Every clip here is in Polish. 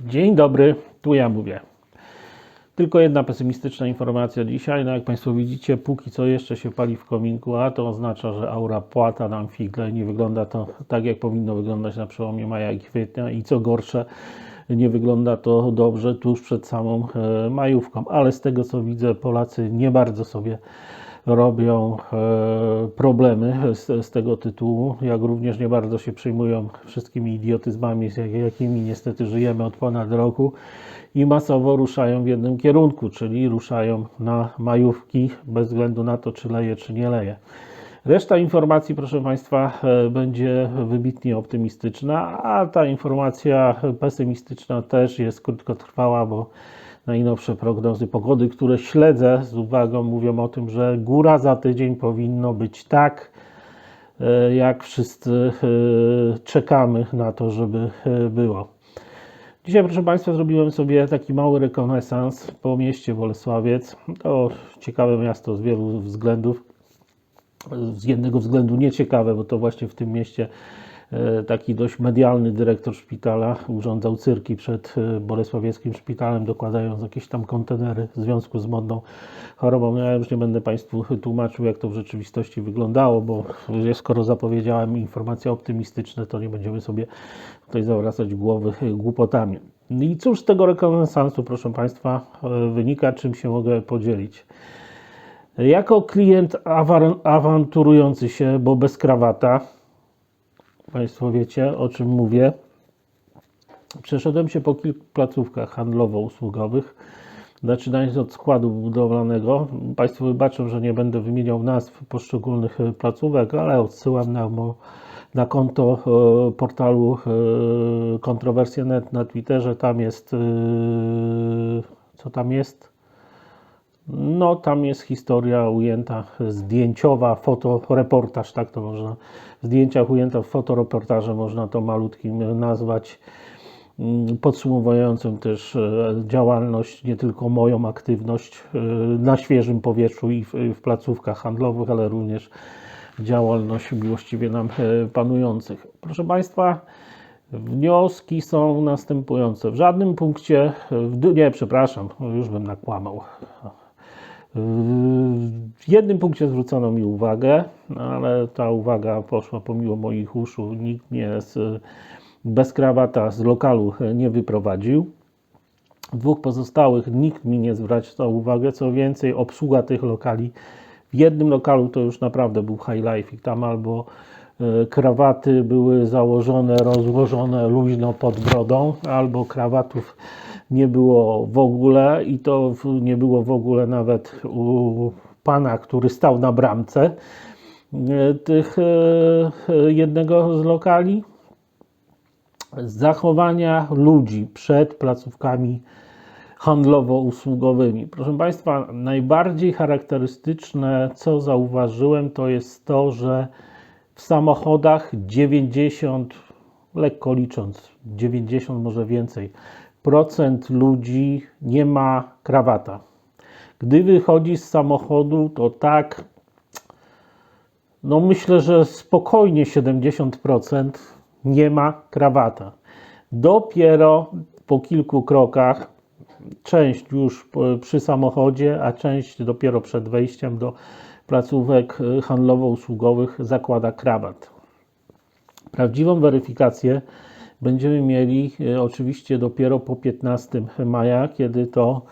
Dzień dobry, tu ja mówię. Tylko jedna pesymistyczna informacja dzisiaj. No jak Państwo widzicie, póki co jeszcze się pali w kominku, a to oznacza, że aura płata nam figle. Nie wygląda to tak, jak powinno wyglądać na przełomie maja i kwietnia. I co gorsze, nie wygląda to dobrze tuż przed samą e, majówką. Ale z tego co widzę, Polacy nie bardzo sobie robią e, problemy z, z tego tytułu, jak również nie bardzo się przejmują wszystkimi idiotyzmami, z jak- jakimi niestety żyjemy od ponad roku i masowo ruszają w jednym kierunku, czyli ruszają na majówki, bez względu na to, czy leje, czy nie leje. Reszta informacji, proszę Państwa, e, będzie wybitnie optymistyczna, a ta informacja pesymistyczna też jest krótkotrwała, bo najnowsze prognozy pogody, które śledzę z uwagą, mówią o tym, że góra za tydzień powinno być tak, e, jak wszyscy e, czekamy na to, żeby e, było. Dzisiaj, proszę Państwa, zrobiłem sobie taki mały rekonesans po mieście Bolesławiec. To ciekawe miasto z wielu względów. Z jednego względu nieciekawe, bo to właśnie w tym mieście taki dość medialny dyrektor szpitala urządzał cyrki przed e, Bolesławieckim szpitalem, dokładając jakieś tam kontenery w związku z modną chorobą. No, Ja już nie będę Państwu tłumaczył, jak to w rzeczywistości wyglądało, bo skoro zapowiedziałem informacje optymistyczne, to nie będziemy sobie tutaj zawracać głowy głupotami. I cóż z tego rekonesansu, proszę Państwa, e, wynika, czym się mogę podzielić. Jako klient awanturujący się, bo bez krawata, Państwo wiecie o czym mówię, przeszedłem się po kilku placówkach handlowo-usługowych, zaczynając od składu budowlanego. Państwo wybaczą, że nie będę wymieniał nazw poszczególnych placówek, ale odsyłam na, na konto e, portalu e, Kontrowersje.net na Twitterze. Tam jest, e, co tam jest? No, tam jest historia ujęta zdjęciowa, fotoreportaż, tak to można. W zdjęciach ujęta w fotoreportaże można to malutkim nazwać, mm, podsumowującym też e, działalność, nie tylko moją aktywność e, na świeżym powietrzu i w, w placówkach handlowych, ale również działalność właściwie nam e, panujących. Proszę Państwa, wnioski są następujące. W żadnym punkcie, nie, przepraszam, już bym nakłamał. W jednym punkcie zwrócono mi uwagę, ale ta uwaga poszła pomimo moich uszu. Nikt mnie z, bez krawata z lokalu nie wyprowadził. W dwóch pozostałych nikt mi nie zwracał uwagę. Co więcej, obsługa tych lokali w jednym lokalu to już naprawdę był high life i tam albo e, krawaty były założone, rozłożone luźno pod brodą, albo krawatów nie było w ogóle i to nie było w ogóle nawet u pana, który stał na bramce e, tych e, jednego z lokali. Zachowania ludzi przed placówkami handlowo-usługowymi. Proszę Państwa, najbardziej charakterystyczne, co zauważyłem, to jest to, że w samochodach 90, lekko licząc, 90 może więcej, procent ludzi nie ma krawata. Gdy wychodzi z samochodu, to tak, no myślę, że spokojnie 70% nie ma krawata. Dopiero po kilku krokach część już przy samochodzie, a część dopiero przed wejściem do placówek y, handlowo-usługowych zakłada krawat. Prawdziwą weryfikację będziemy mieli y, oczywiście dopiero po 15 maja, kiedy to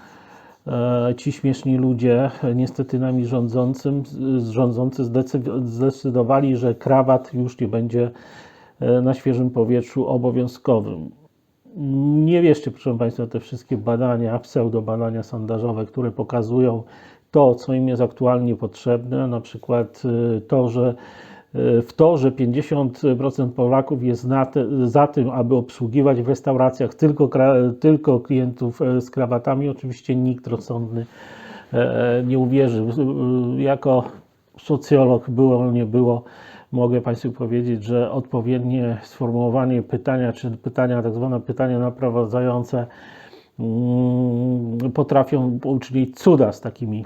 e, ci śmieszni ludzie, e, niestety nami rządzącym, rządzący zdecy- zdecydowali, że krawat już nie będzie e, na świeżym powietrzu obowiązkowym. Nie wierzcie, proszę Państwa, te wszystkie badania, pseudobadania sondażowe, które pokazują to, co im jest aktualnie potrzebne, na przykład to, że w to, że 50% Polaków jest za tym, aby obsługiwać w restauracjach tylko, tylko klientów e, z krawatami, oczywiście nikt rozsądny e, nie uwierzy. Jako socjolog było, nie było, mogę Państwu powiedzieć, że odpowiednie sformułowanie pytania, czy pytania, tak zwane pytania naprowadzające, mm, potrafią uczynić cuda z takimi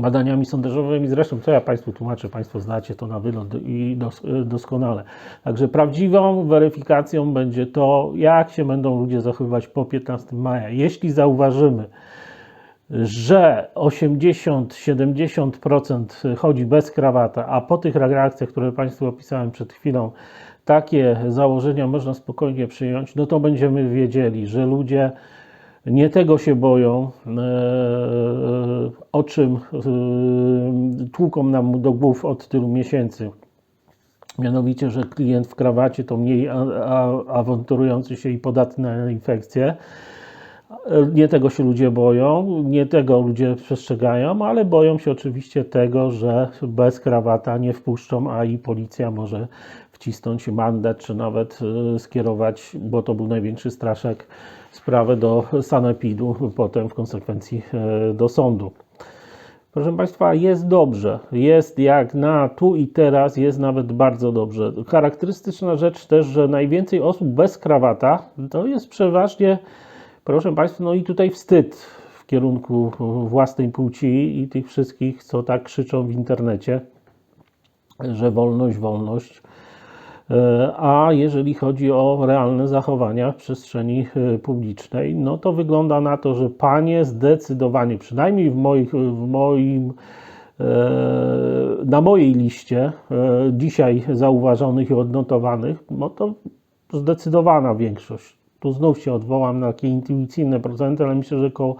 badaniami sondażowymi. Zresztą, co ja Państwu tłumaczę, Państwo znacie to na wylot i dos, doskonale. Także prawdziwą weryfikacją będzie to, jak się będą ludzie zachowywać po 15 maja. Jeśli zauważymy, że 80-70% chodzi bez krawata, a po tych reakcjach, które Państwu opisałem przed chwilą, takie założenia można spokojnie przyjąć, no to będziemy wiedzieli, że ludzie nie tego się boją, e, o czym e, tłuką nam do głów od tylu miesięcy. Mianowicie, że klient w krawacie to mniej awanturujący się i podatny na infekcję. Nie tego się ludzie boją, nie tego ludzie przestrzegają, ale boją się oczywiście tego, że bez krawata nie wpuszczą, a i policja może wcisnąć mandat, czy nawet e, skierować, bo to był największy straszek, sprawę do sanepidu, potem w konsekwencji e, do sądu. Proszę Państwa, jest dobrze. Jest jak na tu i teraz, jest nawet bardzo dobrze. Charakterystyczna rzecz też, że najwięcej osób bez krawata to jest przeważnie, proszę Państwa, no i tutaj wstyd w kierunku własnej płci i tych wszystkich, co tak krzyczą w internecie, że wolność, wolność. E, A jeżeli chodzi o realne zachowania w przestrzeni e, publicznej, no to wygląda na to, że panie zdecydowanie, przynajmniej w, moich, w moim, e, na mojej liście dzisiaj zauważonych i odnotowanych, no to zdecydowana większość. Tu znów się odwołam na takie intuicyjne procenty, ale myślę, że około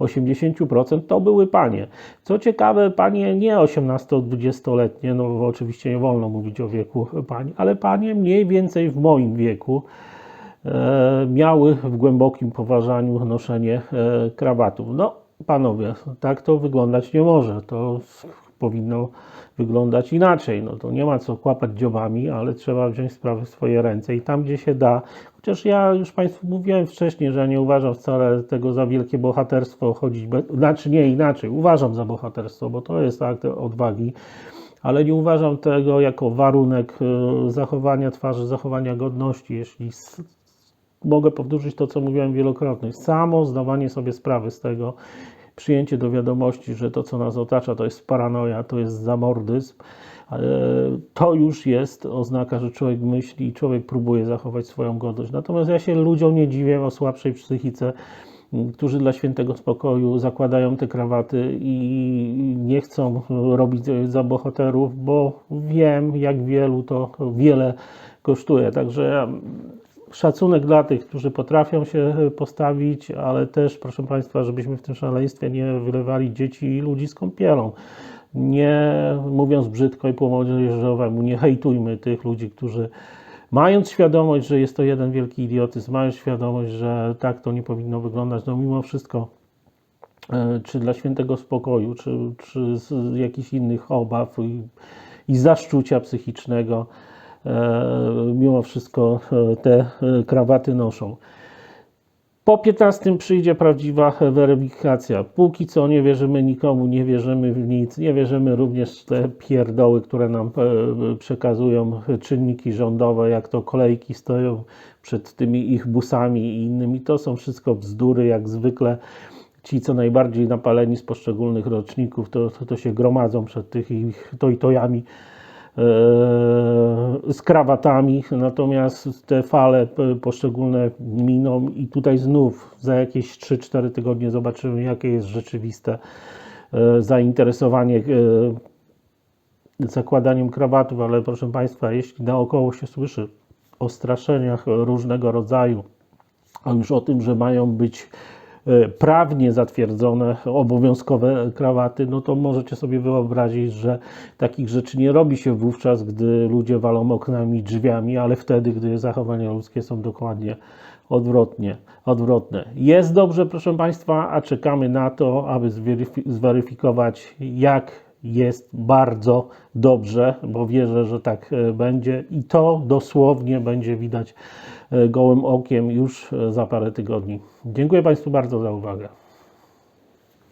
80% to były panie. Co ciekawe, panie nie 18-20-letnie, no bo oczywiście nie wolno mówić o wieku pań, ale panie mniej więcej w moim wieku e, miały w głębokim poważaniu noszenie e, krawatów. No, panowie, tak to wyglądać nie może. To powinno wyglądać inaczej. No to nie ma co kłapać dziobami, ale trzeba wziąć sprawę w swoje ręce i tam, gdzie się da. Chociaż ja już Państwu mówiłem wcześniej, że nie uważam wcale tego za wielkie bohaterstwo chodzić, be... znaczy nie inaczej, uważam za bohaterstwo, bo to jest akt odwagi, ale nie uważam tego jako warunek e, zachowania twarzy, zachowania godności. Jeśli mogę powtórzyć to, co mówiłem wielokrotnie, samo zdawanie sobie sprawy z tego, przyjęcie do wiadomości, że to, co nas otacza, to jest paranoja, to jest zamordyzm, to już jest oznaka, że człowiek myśli i człowiek próbuje zachować swoją godność. Natomiast ja się ludziom nie dziwię o słabszej psychice, którzy dla świętego spokoju zakładają te krawaty i nie chcą robić za bohaterów, bo wiem, jak wielu to wiele kosztuje. Także ja szacunek dla tych, którzy potrafią się postawić, ale też, proszę Państwa, żebyśmy w tym szaleństwie nie wylewali dzieci i ludzi z kąpielą. Nie mówiąc brzydko i po młodzieżowemu, nie hejtujmy tych ludzi, którzy mając świadomość, że jest to jeden wielki idiotyzm, mając świadomość, że tak to nie powinno wyglądać, no mimo wszystko e, czy dla świętego spokoju, czy, czy z jakichś innych obaw i, i zaszczucia psychicznego, e, mimo wszystko e, te e, krawaty noszą. Po 15 przyjdzie prawdziwa weryfikacja. Póki co nie wierzymy nikomu, nie wierzymy w nic, nie wierzymy również w te pierdoły, które nam e, przekazują czynniki rządowe, jak to kolejki stoją przed tymi ich busami i innymi. To są wszystko bzdury, jak zwykle. Ci, co najbardziej napaleni z poszczególnych roczników, to, to, to się gromadzą przed tych ich tojtojami e, z krawatami, natomiast te fale poszczególne miną i tutaj znów za jakieś 3-4 tygodnie zobaczymy, jakie jest rzeczywiste e, zainteresowanie e, zakładaniem krawatów, ale proszę Państwa, jeśli naokoło się słyszy o straszeniach różnego rodzaju, a już o tym, że mają być prawnie zatwierdzone obowiązkowe krawaty, no to możecie sobie wyobrazić, że takich rzeczy nie robi się wówczas, gdy ludzie walą oknami drzwiami, ale wtedy, gdy zachowania ludzkie są dokładnie odwrotnie, odwrotne. Jest dobrze, proszę Państwa, a czekamy na to, aby zweryfi- zweryfikować, jak jest bardzo dobrze, bo wierzę, że tak e, będzie i to dosłownie będzie widać e, gołym okiem już e, za parę tygodni. Dziękuję Państwu bardzo za uwagę.